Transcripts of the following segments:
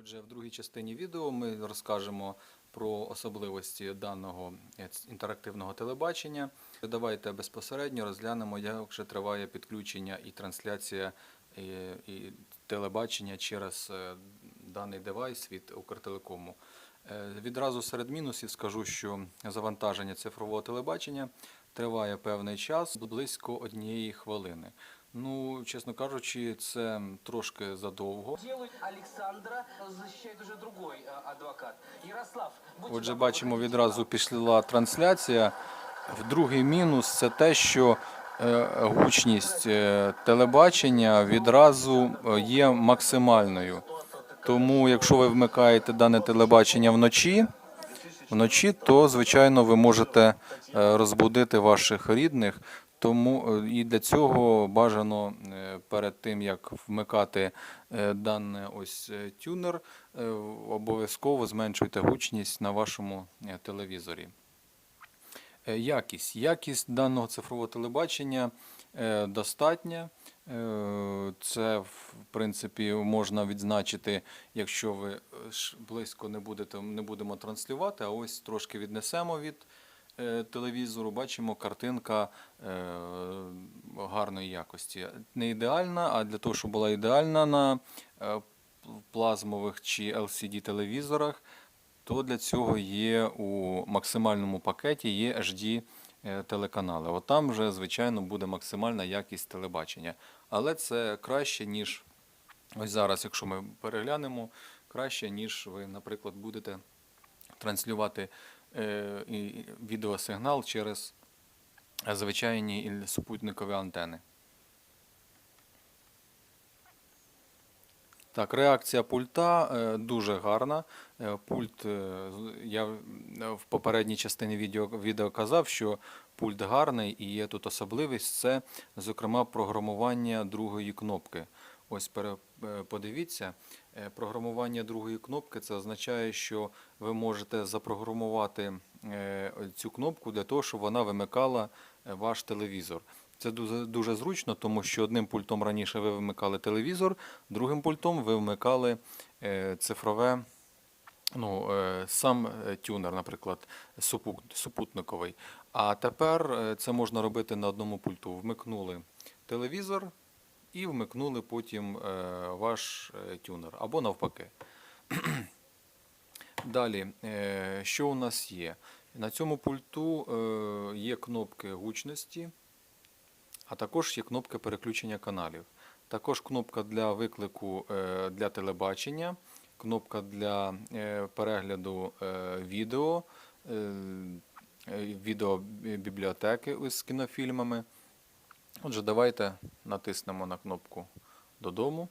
Отже, в другій частині відео ми розкажемо про особливості даного е, інтерактивного телебачення. Давайте безпосередньо розглянемо, як же триває підключення і трансляція е, і телебачення через е, даний девайс від Укртелекому. Відразу серед мінусів скажу, що завантаження цифрового телебачення триває певний час, близько однієї хвилини. Ну, чесно кажучи, це трошки задовго. Делает Александра, защищает уже другой э, адвокат. Ярослав, будьте Отже, добры, бачимо, выходите, відразу пішла трансляція. В другий мінус це те, що е, гучність е, телебачення відразу е, є максимальною. Тому, якщо ви вмикаєте дане телебачення вночі, вночі, то звичайно ви можете е, розбудити ваших рідних. Тому е, і для цього бажано е, перед тим як вмикати е, даний ось тюнер, обов'язково зменшуйте гучність на вашому телевізорі. Якість. Якість даного цифрового телебачення достатня. Це, в принципі, можна відзначити, якщо ви близько не будете, не будемо транслювати, а ось трошки віднесемо від телевізору, бачимо картинка е, гарної якості. Не ідеальна, а для того, щоб була ідеальна на е, плазмових чи LCD телевізорах, то для цього є у максимальному пакеті є HD е, телеканали. От там вже, звичайно, буде максимальна якість телебачення. Але це краще, ніж ось зараз, якщо ми переглянемо, краще, ніж ви, наприклад, будете транслювати е, відеосигнал через звичайні супутникові антени. Так, реакція пульта е, дуже гарна. Е, Пульт, е, я в- попередній частині відео, відео казав, що пульт гарний і є тут особливість це, зокрема, програмування другої кнопки. Ось е, подивіться, е, програмування другої кнопки це означає, що ви можете запрограмувати е, цю кнопку для того, щоб вона вимикала е, ваш телевізор. Це дуже, зручно, тому що одним пультом раніше ви вимикали телевізор, другим пультом ви вмикали е, цифрове, ну, е, сам е, тюнер, наприклад, супутниковий. А тепер е, це можна робити на одному пульту. Вмикнули телевізор і вмикнули потім е, ваш е, тюнер або навпаки. Далі, е, що у нас є? На цьому пульту є кнопки гучності, а також є кнопка переключення каналів. Також кнопка для виклику для телебачення, кнопка для перегляду відео, відеобібліотеки з кінофільмами. Отже, давайте натиснемо на кнопку Додому.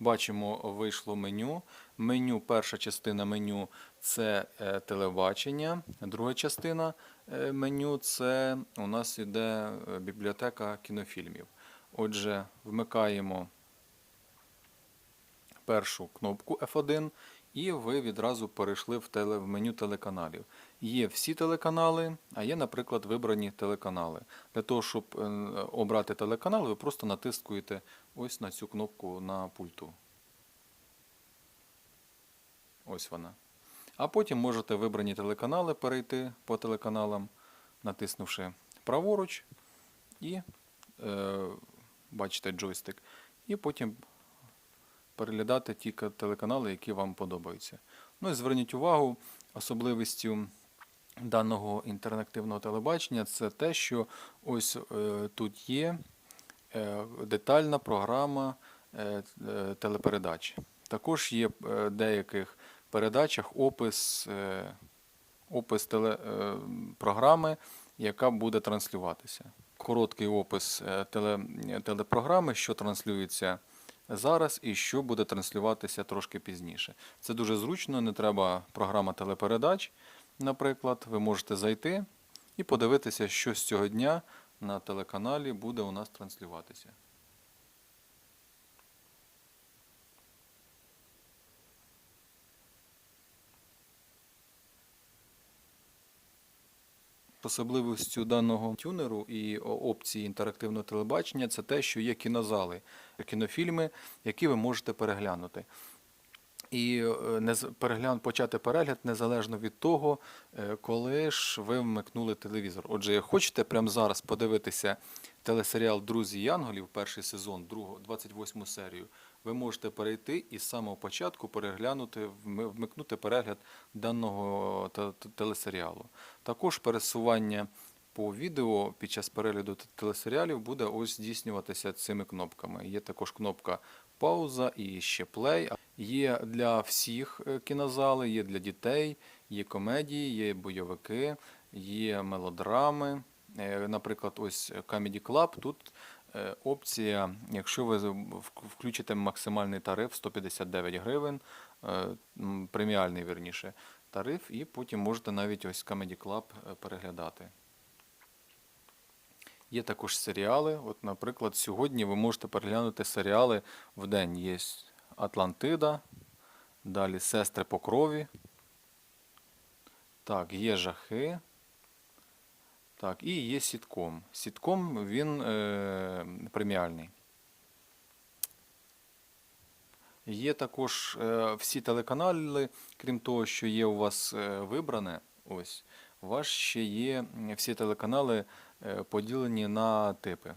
Бачимо, вийшло меню. Меню, перша частина меню це е, телебачення, друга частина е, меню це у нас іде е, бібліотека кінофільмів. Отже, вмикаємо першу кнопку F1 і ви відразу перейшли в, теле, в меню телеканалів. Є всі телеканали, а є, наприклад, вибрані телеканали. Для того, щоб е, обрати телеканал, ви просто натискуєте ось на цю кнопку на пульту. Ось вона. А потім можете вибрані телеканали перейти по телеканалам, натиснувши праворуч і е, бачите джойстик. І потім переглядати ті телеканали, які вам подобаються. Ну і зверніть увагу, особливістю даного інтерактивного телебачення це те, що ось е, тут є е, детальна програма е, телепередач. Також є в деяких передачах опис, опис теле, програми, яка буде транслюватися. Короткий опис теле, телепрограми, що транслюється зараз і що буде транслюватися трошки пізніше. Це дуже зручно, не треба програма телепередач. Наприклад, ви можете зайти і подивитися, що з цього дня на телеканалі буде у нас транслюватися. Особливістю даного тюнеру і опції інтерактивного телебачення це те, що є кінозали, кінофільми, які ви можете переглянути. і е, переглян, почати перегляд незалежно від того, е, коли ж ви вмикнули телевізор. Отже, хочете прямо зараз подивитися телесеріал Друзі Янголів, перший сезон, другу, 28 серію, ви можете перейти і з самого початку переглянути, вмикнути перегляд даного те- те- телесеріалу. Також пересування по відео під час перегляду телесеріалів буде ось здійснюватися цими кнопками. Є також кнопка пауза і ще плей. Є для всіх е, кінозали, є для дітей, є комедії, є бойовики, є мелодрами. Е, Наприклад, ось Comedy Club. Тут опція, якщо ви включите максимальний тариф 159 гривень, е, преміальний вірніше тариф, і потім можете навіть ось Comedy Club е, переглядати. Є також серіали. От, наприклад, сьогодні ви можете переглянути серіали в день. Є Атлантида, далі Сестри по крові. Так, є жахи. Так, і є сітком. Сітком він е, преміальний. Є також е, всі телеканали, крім того, що є у вас е, вибране, ось, у вас ще є всі телеканали е, поділені на типи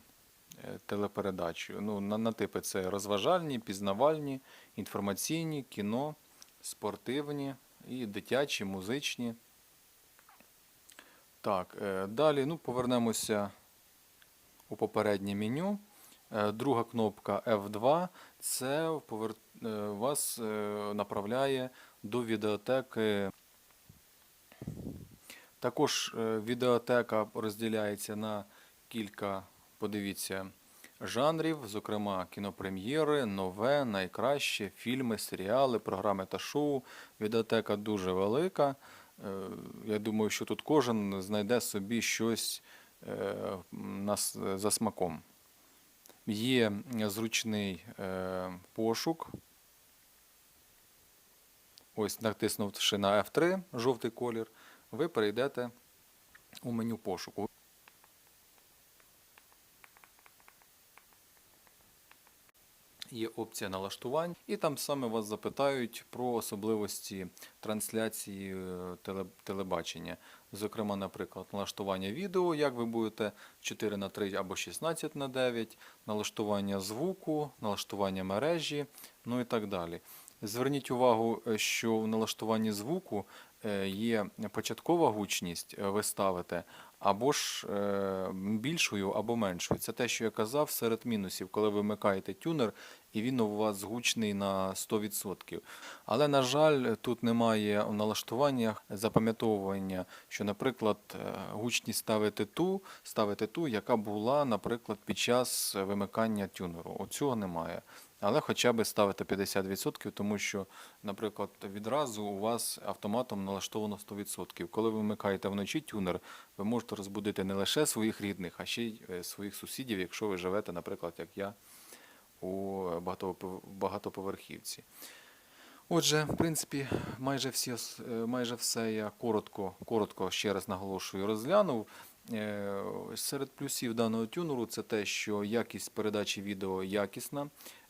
е, телепередач. Ну, на, на типи це розважальні, пізнавальні, інформаційні, кіно, спортивні і дитячі, музичні. Так, е, далі ну, повернемося у попереднє меню. Е, Друга кнопка F2 це е, вас направляє до відеотеки. Також відеотека розділяється на кілька, подивіться, жанрів, зокрема кінопрем'єри, нове, найкраще, фільми, серіали, програми та шоу. Відеотека дуже велика. Е, Я думаю, що тут кожен знайде собі щось е, за смаком. Є зручний е, пошук. Ось натиснувши на F3, жовтий колір, ви перейдете у меню пошуку. Є опція налаштувань, і там саме вас запитають про особливості трансляції е, телебачення. Зокрема, наприклад, налаштування відео, як ви будете 4 на 3 або 16 на 9, налаштування звуку, налаштування мережі, ну і так далі. Зверніть увагу, е, що в налаштуванні звуку е, є початкова гучність, ви ставите, або ж е, більшою, або меншою. Це те, що я казав, серед мінусів, коли ви вмикаєте тюнер, і він у вас гучний на 100%. Але, на жаль, тут немає у налаштуваннях запам'ятовування, що, наприклад, е, гучність ставити ту, ставити ту, яка була, наприклад, під час вимикання тюнеру. Оцього немає. Але хоча б ставити 50%, тому що, наприклад, відразу у вас автоматом налаштовано 100%. Коли ви вмикаєте вночі тюнер, ви можете розбудити не лише своїх рідних, а ще й е, своїх сусідів, якщо ви живете, наприклад, як я, у багатоповерхівці. Отже, в принципі, майже, всі, е, майже все я коротко, коротко ще раз наголошую, розглянув. Е, Серед плюсів даного тюнеру це те, що якість передачі відео якісна,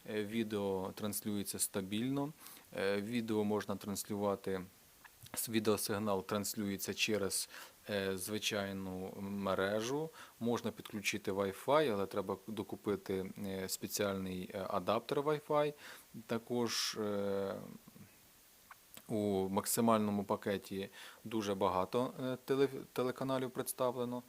відео транслюється стабільно, е, відео можна транслювати, відеосигнал транслюється через е, звичайну мережу, можна підключити Wi-Fi, але треба докупити е, спеціальний е, адаптер Wi-Fi. Також е, у максимальному пакеті дуже багато е, теле- телеканалів представлено.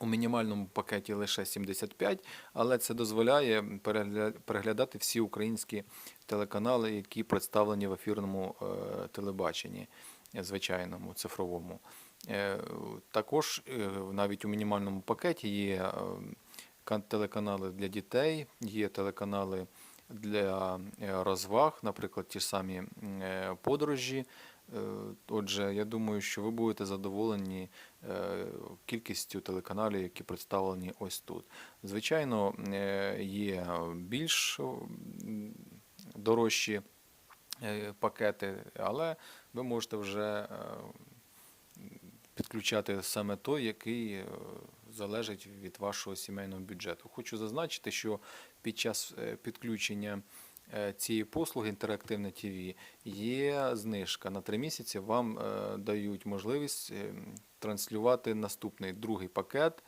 У мінімальному пакеті лише 75, але це дозволяє перегля- переглядати всі українські телеканали, які представлені в ефірному е, телебаченні, звичайному, цифровому. Е, Також е, навіть у мінімальному пакеті є телеканали для дітей, є телеканали для розваг, наприклад, ті ж самі подорожі. Е, Отже, я думаю, що ви будете задоволені е, кількістю телеканалів, які представлені ось тут. Звичайно, е, є більш дорожчі пакети, але ви можете вже підключати саме той, який залежить від вашого сімейного бюджету. Хочу зазначити, що під час підключення цієї послуги інтерактивне ТВ є знижка на три місяці. Вам е, дають можливість е, транслювати наступний другий пакет.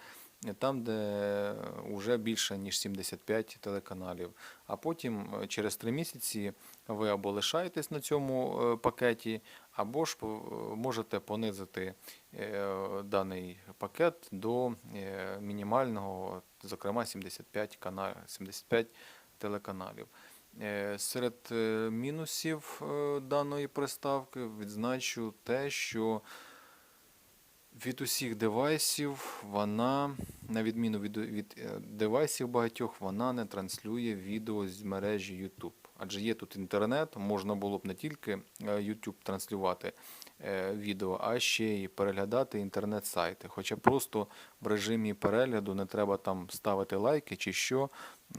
е, Там, де вже більше ніж 75 телеканалів. А потім е, через три місяці ви або лишаєтесь на цьому е, пакеті, або ж можете понизити е, даний пакет до е, мінімального, зокрема 75 каналів, 75 телеканалів. Е, Серед е, мінусів е, даної приставки відзначу те, що від усіх девайсів вона, на відміну від, від е, девайсів багатьох, вона не транслює відео з мережі YouTube. Адже є тут інтернет, можна було б не тільки е, YouTube транслювати е, відео, а ще й переглядати інтернет-сайти. Хоча просто в режимі перегляду не треба там ставити лайки чи що,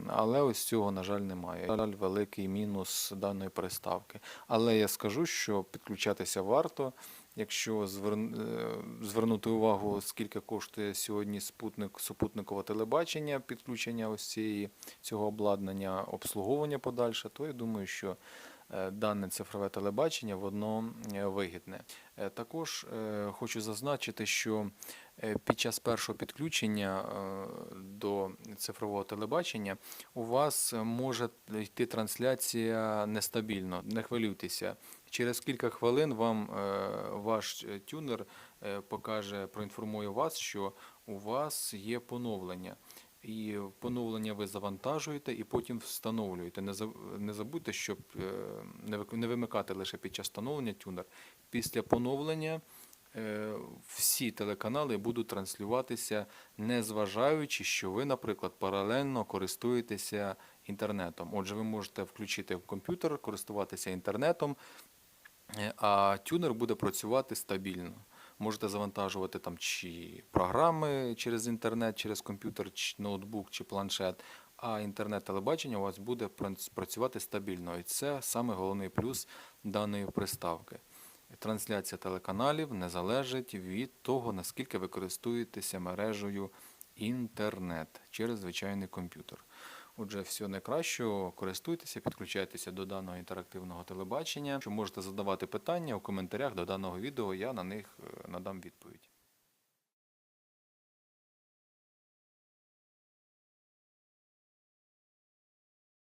але ось цього, на жаль, немає. На жаль, великий мінус даної приставки. Але я скажу, що підключатися варто. Якщо е, звернути увагу, скільки коштує сьогодні спутник, супутникове телебачення, підключення ось цієї, цього обладнання, обслуговування подальше, то я думаю, що дане цифрове телебачення воно е, вигідне. Е, Також е, хочу зазначити, що е, під час першого підключення е, до цифрового телебачення у вас може йти трансляція нестабільно. Не хвилюйтеся. Через кілька хвилин вам е, ваш е, тюнер е, покаже, проінформує вас, що у вас є поновлення. І поновлення ви завантажуєте і потім встановлюєте. Не забудьте, щоб е, не вимикати лише під час встановлення тюнер. Після поновлення е, всі телеканали будуть транслюватися, не зважаючи, що ви, наприклад, паралельно користуєтеся інтернетом. Отже, ви можете включити комп'ютер, користуватися інтернетом, Е, а тюнер буде працювати стабільно. Можете завантажувати там чи програми через інтернет, через комп'ютер, чи ноутбук чи планшет, а інтернет-телебачення у вас буде працювати стабільно. І це саме головний плюс даної приставки. Трансляція телеканалів не залежить від того, наскільки ви користуєтеся мережею інтернет через звичайний комп'ютер. Отже, все найкращого, користуйтеся, підключайтеся до даного інтерактивного телебачення. Що можете задавати питання у коментарях до даного відео, я на них е, надам відповідь.